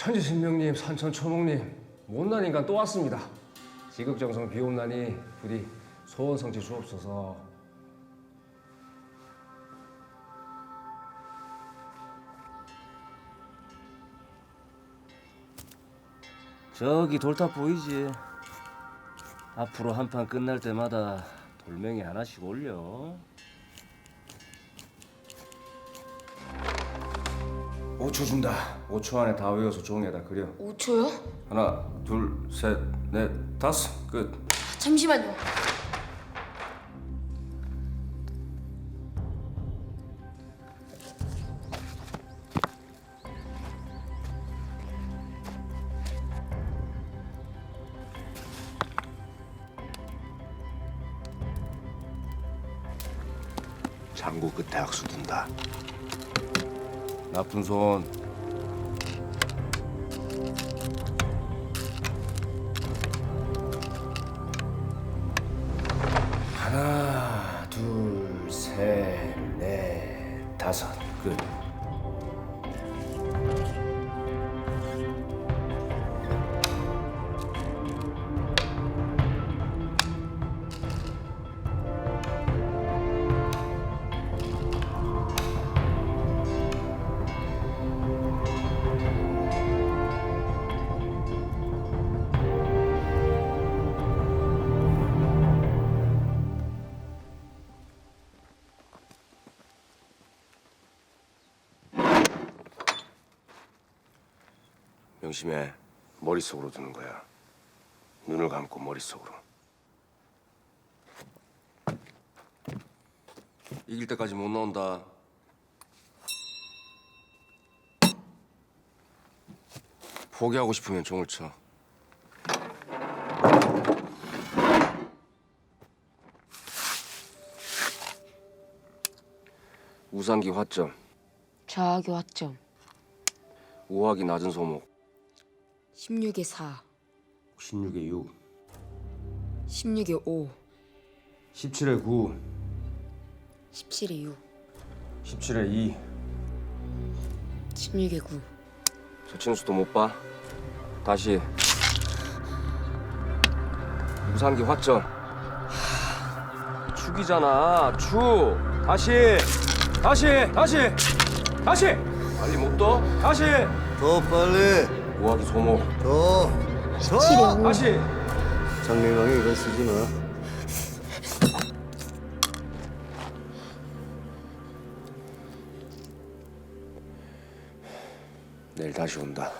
천지신명님, 산천초목님, 못난 인간 또 왔습니다. 지극정성 비옵나니 부디 소원 성취 주옵소서. 저기 돌탑 보이지? 앞으로 한 판 끝날 때마다 돌멩이 하나씩 올려. 5초 준다. 5초 안에 다 외워서 종이에다 그려. 5초요? 하나, 둘, 셋, 넷, 다섯. 끝. 잠시만요. 장구 끝에 악수 둔다. 나쁜 손. 하나, 둘, 셋, 넷, 다섯. 끝. 명심해. 머릿속으로 두는 거야. 눈을 감고 머릿속으로. 이길 때까지 못 나온다. 포기하고 싶으면 종을 쳐. 우상기 화점, 좌악의 화점. 우하기 낮은 소목, 16의 4. 16의 6, 16의 5. 17의 9, 17의 6. 17의 2. 16의 9. 서친수도 못 봐. 다시. 우상기 화점. 축이잖아. 축. 다시. 다시. 다시. 다시. 빨리 못 떠. 다시. 더 빨리 우하기 소목. 더 17의 5. 다시. 장래강에 이거 쓰지 마 내일 다시 온다.